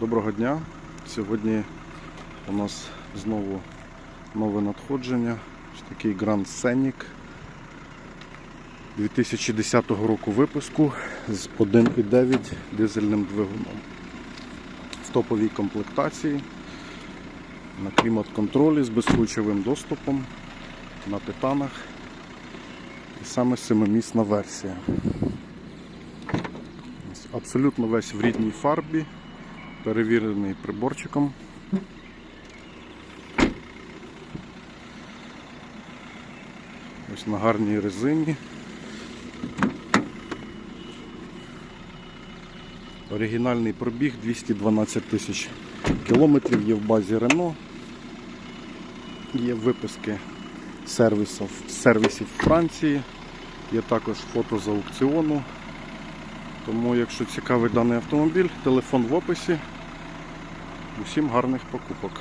Доброго дня. Сьогодні у нас знову нове надходження. Ось такий Grand Scenic 2010 року випуску з 1,9 дизельним двигуном. В топовій комплектації на клімат-контролі з безключовим доступом на титанах. І саме семимісна версія. Абсолютно весь в рідній фарбі, перевірений приборчиком. Ось на гарній резині. Оригінальний пробіг 212 тисяч кілометрів є в базі Рено. Є виписки сервісів, сервісів Франції, є також фото з аукціону. Тому, якщо цікавий даний автомобіль, телефон в описі. Усім гарних покупок.